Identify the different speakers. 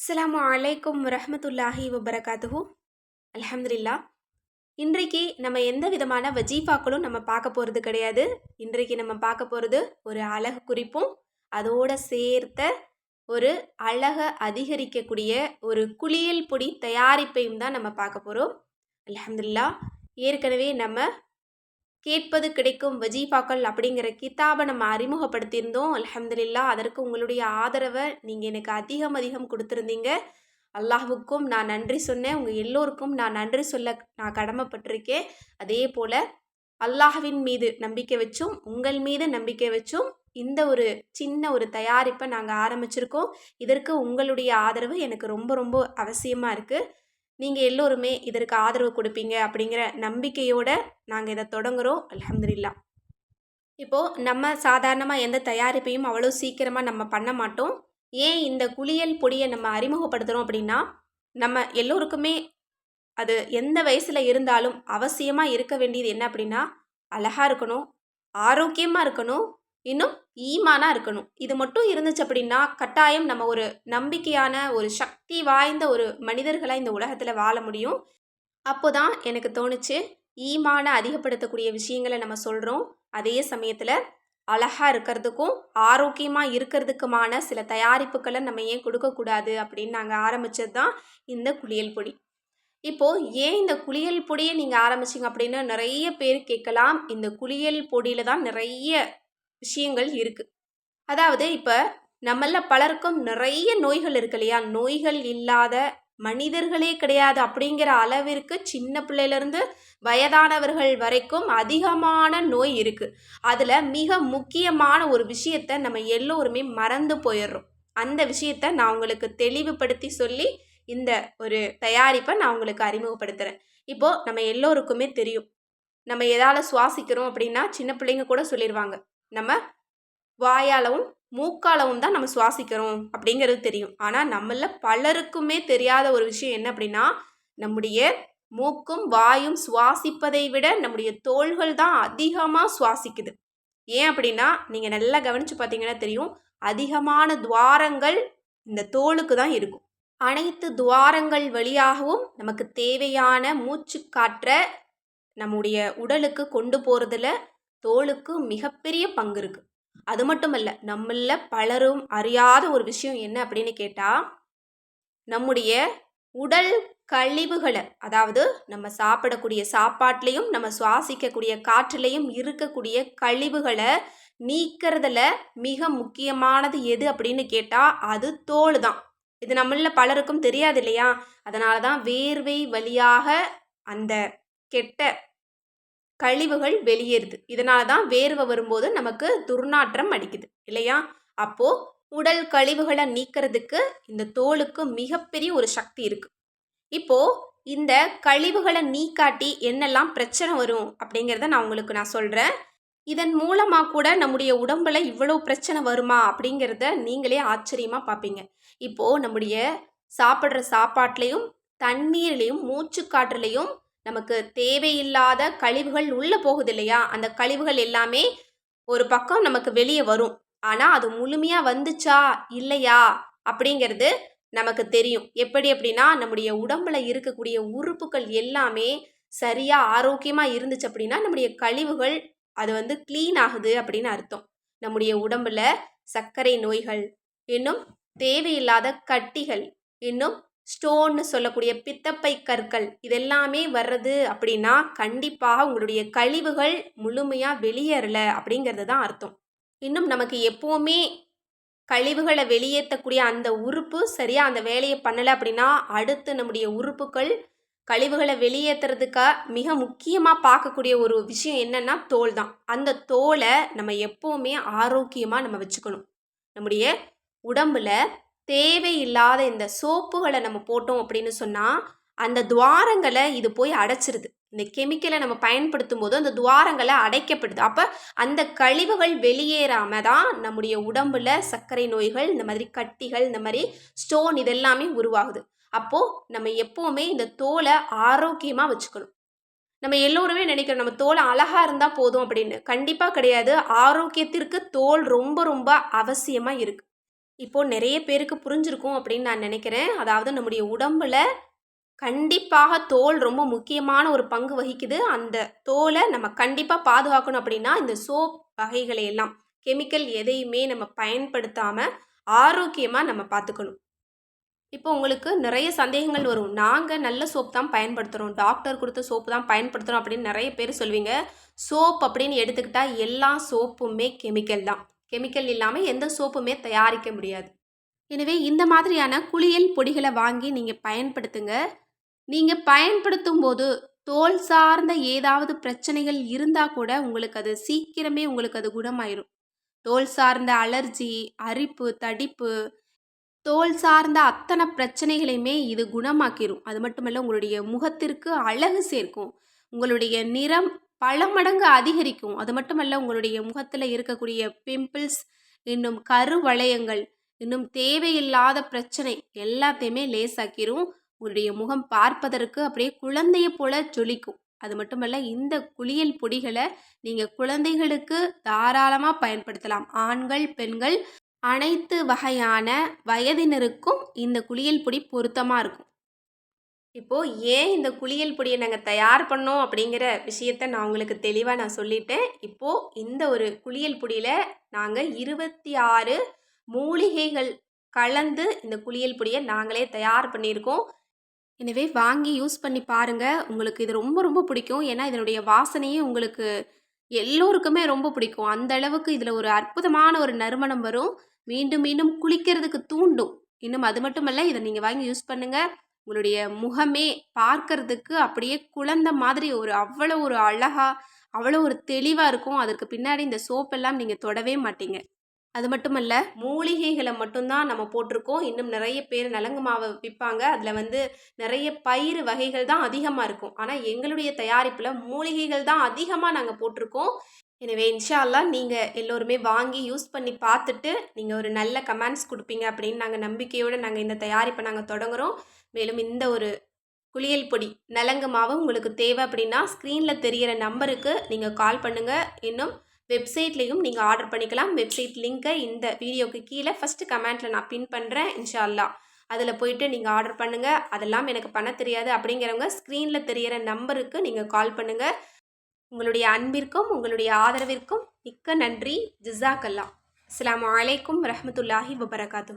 Speaker 1: அஸ்லாம் அலைக்கும் ரஹமத்துல்லாஹி வபரகாத்துஹு. அலமதுல்லா இன்றைக்கு நம்ம எந்த விதமான வஜீஃபாக்களும் நம்ம பார்க்க போகிறது கிடையாது. இன்றைக்கு நம்ம பார்க்க போகிறது ஒரு அழகு குறிப்பும் அதோட சேர்த்த ஒரு அழகை அதிகரிக்கக்கூடிய ஒரு குளியல் பொடி தயாரிப்பையும் தான் நம்ம பார்க்க போகிறோம் அலமதுல்லா ஏற்கனவே நம்ம கேட்பது கிடைக்கும் வஜீஃபாக்கள் அப்படிங்கிற கிதாபை நம்ம அறிமுகப்படுத்தியிருந்தோம். அலமதுல்லா அதற்கு உங்களுடைய ஆதரவை நீங்கள் எனக்கு அதிகம் அதிகம் கொடுத்துருந்தீங்க. அல்லாஹுக்கும் நான் நன்றி சொன்னேன். உங்கள் எல்லோருக்கும் நான் நன்றி சொல்ல நான் கடமைப்பட்டிருக்கேன். அதே போல் அல்லாஹ்வின் மீது நம்பிக்கை வச்சும் உங்கள் மீது நம்பிக்கை வச்சும் இந்த ஒரு சின்ன ஒரு தயாரிப்பை நாங்கள் ஆரம்பிச்சிருக்கோம். இதற்கு உங்களுடைய ஆதரவு எனக்கு ரொம்ப ரொம்ப அவசியமாக இருக்குது நீங்கள் எல்லோருமே இதற்கு ஆதரவு கொடுப்பீங்க அப்படிங்கிற நம்பிக்கையோடு நாங்கள் இதை தொடங்குகிறோம் அலமதுல்லா இப்போது நம்ம சாதாரணமாக எந்த தயாரிப்பையும் அவ்வளோ சீக்கிரமாக நம்ம பண்ண மாட்டோம். ஏன் இந்த குளியல் பொடியை நம்ம அறிமுகப்படுத்துகிறோம் அப்படின்னா நம்ம எல்லோருக்குமே அது எந்த வயசில் இருந்தாலும் அவசியமாக இருக்க வேண்டியது என்ன அப்படின்னா அழகாக இருக்கணும் ஆரோக்கியமாக இருக்கணும் இன்னும் ஈமானாக இருக்கணும். இது மட்டும் இருந்துச்சு அப்படின்னா கட்டாயம் நம்ம ஒரு நம்பிக்கையான ஒரு சக்தி வாய்ந்த ஒரு மனிதர்களாக இந்த உலகத்தில் வாழ முடியும். அப்போ தான் எனக்கு தோணுச்சு ஈமானை அதிகப்படுத்தக்கூடிய விஷயங்களை நம்ம சொல்கிறோம் அதே சமயத்தில் அழகாக இருக்கிறதுக்கும் ஆரோக்கியமாக இருக்கிறதுக்குமான சில தயாரிப்புகளை நம்ம ஏன் கொடுக்கக்கூடாது அப்படின்னு நாங்கள் ஆரம்பித்தது தான் இந்த குளியல் பொடி. இப்போது ஏன் இந்த குளியல் பொடியை நீங்கள் ஆரம்பிச்சிங்க அப்படின்னு நிறைய பேர் கேட்கலாம். இந்த குளியல் பொடியில் தான் நிறைய விஷயங்கள் இருக்குது அதாவது இப்போ நம்மள பலருக்கும் நிறைய நோய்கள் இருக்கு இல்லையா? நோய்கள் இல்லாத மனிதர்களே கிடையாது அப்படிங்கிற அளவிற்கு சின்ன பிள்ளையிலேருந்து வயதானவர்கள் வரைக்கும் அதிகமான நோய் இருக்குது அதில் மிக முக்கியமான ஒரு விஷயத்த நம்ம எல்லோருமே மறந்து போயிடுறோம். அந்த விஷயத்த நான் உங்களுக்கு தெளிவுபடுத்தி சொல்லி இந்த ஒரு தயாரிப்பை நான் உங்களுக்கு அறிமுகப்படுத்துகிறேன் இப்போது நம்ம எல்லோருக்குமே தெரியும். நம்ம எதால் சுவாசிக்கிறோம் அப்படின்னா சின்ன பிள்ளைங்க கூட சொல்லிடுவாங்க நம்ம வாயாலவும் மூக்காலவும் தான் நம்ம சுவாசிக்கிறோம் அப்படிங்கிறது தெரியும். ஆனால் நம்மள பலருக்குமே தெரியாத ஒரு விஷயம் என்ன அப்படின்னா நம்முடைய மூக்கும் வாயும் சுவாசிப்பதை விட நம்முடைய தோள்கள் தான் அதிகமாக சுவாசிக்குது. ஏன் அப்படின்னா நீங்கள் நல்லா கவனித்து பார்த்தீங்கன்னா தெரியும் அதிகமான துவாரங்கள் இந்த தோலுக்கு தான் இருக்கும். அனைத்து துவாரங்கள் வழியாகவும் நமக்கு தேவையான மூச்சு காற்றை நம்முடைய உடலுக்கு கொண்டு போகிறதுல தோலுக்கு மிகப்பெரிய பங்கு இருக்குது அது மட்டும் இல்லை நம்மள பலரும் அறியாத ஒரு விஷயம் என்ன அப்படின்னு கேட்டால் நம்முடைய உடல் கழிவுகளை அதாவது நம்ம சாப்பிடக்கூடிய சாப்பாட்லேயும் நம்ம சுவாசிக்கக்கூடிய காற்றுலேயும் இருக்கக்கூடிய கழிவுகளை நீக்கிறதுல மிக முக்கியமானது எது அப்படின்னு கேட்டால் அது தோல் தான் இது நம்மள பலருக்கும் தெரியாது இல்லையா? அதனால தான் வேர்வை வழியாக அந்த கெட்ட கழிவுகள் வெளியேறுது. இதனால தான் வேர்வை வரும்போது நமக்கு துர்நாற்றம் அடிக்குது. இல்லையா? அப்போது உடல் கழிவுகளை நீக்கிறதுக்கு இந்த தோலுக்கு மிகப்பெரிய ஒரு சக்தி இருக்குது இப்போது இந்த கழிவுகளை நீக்காட்டி என்னெல்லாம் பிரச்சனை வரும் அப்படிங்கிறத நான் உங்களுக்கு நான் சொல்கிறேன் இதன் மூலமாக கூட நம்முடைய உடம்புல இவ்வளோ பிரச்சனை வருமா அப்படிங்கிறத நீங்களே ஆச்சரியமாக பார்ப்பீங்க. இப்போது நம்முடைய சாப்பிட்ற சாப்பாட்லேயும் தண்ணீர்லேயும் மூச்சுக்காற்றுலேயும் நமக்கு தேவையில்லாத கழிவுகள் உள்ளே போகுது இல்லையா அந்த கழிவுகள் எல்லாமே ஒரு பக்கம் நமக்கு வெளியே வரும். ஆனால் அது முழுமையாக வந்துச்சா? இல்லையா? அப்படிங்கிறது நமக்கு தெரியும். எப்படி அப்படின்னா நம்முடைய உடம்புல இருக்கக்கூடிய உறுப்புகள் எல்லாமே சரியாக ஆரோக்கியமாக இருந்துச்சு அப்படின்னா நம்முடைய கழிவுகள் அது வந்து க்ளீன் ஆகுது அப்படின்னு அர்த்தம். நம்முடைய உடம்புல சர்க்கரை நோய்கள் இன்னும் தேவையில்லாத கட்டிகள் இன்னும் ஸ்டோன்னு சொல்லக்கூடிய பித்தப்பை கற்கள் இதெல்லாமே வர்றது அப்படின்னா கண்டிப்பாக உங்களுடைய கழிவுகள் முழுமையாக வெளியேறலை அப்படிங்கிறது தான் அர்த்தம். இன்னும் நமக்கு எப்போவுமே கழிவுகளை வெளியேற்றக்கூடிய அந்த உறுப்பு சரியாக அந்த வேலையை பண்ணலை அப்படின்னா அடுத்து நம்முடைய உறுப்புகள் கழிவுகளை வெளியேற்றுறதுக்காக மிக முக்கியமாக பார்க்கக்கூடிய ஒரு விஷயம் என்னென்னா தோல் தான். அந்த தோலை நம்ம எப்போவுமே ஆரோக்கியமாக நம்ம வச்சுக்கணும். நம்முடைய உடம்பில் தேவையில்லாத இந்த சோப்புகளை நம்ம போட்டோம் அப்படின்னு சொன்னால் அந்த துவாரங்களை இது போய் அடைச்சிருது. இந்த கெமிக்கலை நம்ம பயன்படுத்தும் போது அந்த துவாரங்களை அடைக்கப்படுது. அப்போ அந்த கழிவுகள் வெளியேறாம தான் நம்முடைய உடம்புல சர்க்கரை நோய்கள் இந்த மாதிரி கட்டிகள் இந்த மாதிரி ஸ்டோன் இதெல்லாமே உருவாகுது. அப்போது நம்ம எப்போவுமே இந்த தோலை ஆரோக்கியமாக வச்சுக்கணும். நம்ம எல்லோருமே நினைக்கிறோம் நம்ம தோல் அழகாக இருந்தால் போதும் அப்படின்னு. கண்டிப்பாக கிடையாது. ஆரோக்கியத்திற்கு தோல் ரொம்ப ரொம்ப அவசியமாக இருக்குது இப்போ நிறைய பேருக்கு புரிஞ்சிருக்கும் அப்படின்னு நான் நினைக்கிறேன். அதாவது நம்முடைய உடம்புல கண்டிப்பாக தோல் ரொம்ப முக்கியமான ஒரு பங்கு வகிக்குது. அந்த தோலை நம்ம கண்டிப்பாக பாதுகாக்கணும் அப்படின்னா இந்த சோப் வகைகளை எல்லாம் கெமிக்கல் எதையுமே நம்ம பயன்படுத்தாமல் ஆரோக்கியமாக நம்ம பார்த்துக்கணும். இப்போ உங்களுக்கு நிறைய சந்தேகங்கள் வரும். நாங்கள் நல்ல சோப் தான் பயன்படுத்துகிறோம் டாக்டர் கொடுத்த சோப்பு தான் பயன்படுத்துகிறோம் அப்படின்னு நிறைய பேர் சொல்வீங்க. சோப் அப்படின்னு எடுத்துக்கிட்டால் எல்லா சோப்புமே கெமிக்கல் தான். கெமிக்கல் இல்லாமல் எந்த சோப்புமே தயாரிக்க முடியாது. எனவே இந்த மாதிரியான குளியல் பொடிகளை வாங்கி நீங்கள் பயன்படுத்துங்க. நீங்கள் பயன்படுத்தும் போது தோல் சார்ந்த ஏதாவது பிரச்சனைகள் இருந்தால் கூட உங்களுக்கு அது சீக்கிரமே உங்களுக்கு அது குணமாயிரும். தோல் சார்ந்த அலர்ஜி அரிப்பு தடிப்பு தோல் சார்ந்த அத்தனை பிரச்சனைகளையுமே இது குணமாக்கிரும். அது மட்டுமல்ல உங்களுடைய முகத்திற்கு அழகு சேர்க்கும். உங்களுடைய நிறம் பல மடங்கு அதிகரிக்கும். அது மட்டுமல்ல உங்களுடைய முகத்தில் இருக்கக்கூடிய பிம்பிள்ஸ் இன்னும் கருவளையங்கள் இன்னும் தேவையில்லாத பிரச்சனை எல்லாத்தையுமே லேசாக்கிரும். உங்களுடைய முகம் பார்ப்பதற்கு அப்படியே குழந்தைய போல ஜொலிக்கும். அது மட்டுமல்ல இந்த குளியல் பொடிகளை நீங்கள் குழந்தைகளுக்கு தாராளமாக பயன்படுத்தலாம். ஆண்கள் பெண்கள் அனைத்து வகையான வயதினருக்கும் இந்த குளியல் பொடி பொருத்தமாக இருக்கும். இப்போது ஏன் இந்த குளியல் பொடியை நாங்கள் தயார் பண்ணோம் அப்படிங்கிற விஷயத்த நான் உங்களுக்கு தெளிவாக நான் சொல்லிட்டேன். இப்போது இந்த ஒரு குளியல் பொடியில் நாங்கள் இருபத்தி ஆறு மூலிகைகள் கலந்து இந்த குளியல் பொடியை நாங்களே தயார் பண்ணியிருக்கோம். எனவே வாங்கி யூஸ் பண்ணி பாருங்கள் உங்களுக்கு இது ரொம்ப ரொம்ப பிடிக்கும். ஏன்னா இதனுடைய வாசனையே உங்களுக்கு எல்லோருக்குமே ரொம்ப பிடிக்கும். அந்த அளவுக்கு இதில் ஒரு அற்புதமான ஒரு நறுமணம் வரும். மீண்டும் மீண்டும் குளிக்கிறதுக்கு தூண்டும். இன்னும் அது மட்டுமல்ல இதை நீங்கள் வாங்கி யூஸ் பண்ணுங்கள் உங்களுடைய முகமே பார்க்கறதுக்கு அப்படியே குழந்த மாதிரி ஒரு அவ்வளோ ஒரு அழகா அவ்வளோ ஒரு தெளிவாக இருக்கும். அதற்கு பின்னாடி இந்த சோப்பெல்லாம் நீங்கள் தொடவே மாட்டீங்க. அது மட்டுமல்ல மூலிகைகளை மட்டும்தான் நம்ம போட்டிருக்கோம். இன்னும் நிறைய பேர் நலங்கு மாவை விற்பாங்க. அதில் வந்து நிறைய பயிர் வகைகள் தான் அதிகமாக இருக்கும். ஆனால் எங்களுடைய தயாரிப்பில் மூலிகைகள் தான் அதிகமாக நாங்கள் போட்டிருக்கோம். எனவே இன்ஷால்லா நீங்கள் எல்லோருமே வாங்கி யூஸ் பண்ணி பார்த்துட்டு நீங்கள் ஒரு நல்ல கமெண்ட்ஸ் கொடுப்பீங்க அப்படின்னு நாங்கள் நம்பிக்கையோடு நாங்கள் இந்த தயாரிப்பை நாங்கள் தொடங்குகிறோம் மேலும் இந்த ஒரு குளியல் பொடி நலங்கு மாவு உங்களுக்கு தேவை அப்படின்னா ஸ்க்ரீனில் தெரிகிற நம்பருக்கு நீங்கள் கால் பண்ணுங்கள் இன்னும் வெப்சைட்லேயும் நீங்கள் ஆர்டர் பண்ணிக்கலாம். வெப்சைட் லிங்க்கை இந்த வீடியோக்கு கீழே ஃபஸ்ட்டு கமெண்ட்டில் நான் பின் பண்ணுறேன் இன்ஷால்லா அதில் போயிட்டு நீங்கள் ஆர்டர் பண்ணுங்கள் அதெல்லாம் எனக்கு பண்ண தெரியாது அப்படிங்கிறவங்க ஸ்க்ரீனில் தெரிகிற நம்பருக்கு நீங்கள் கால் பண்ணுங்கள் உங்களுடைய அன்பிற்கும் உங்களுடைய ஆதரவிற்கும் மிக்க நன்றி. ஜிசாக்கல்லா அஸ்லாம் வலைக்கம் ரஹமத்துல்லாஹி வபரகாத்து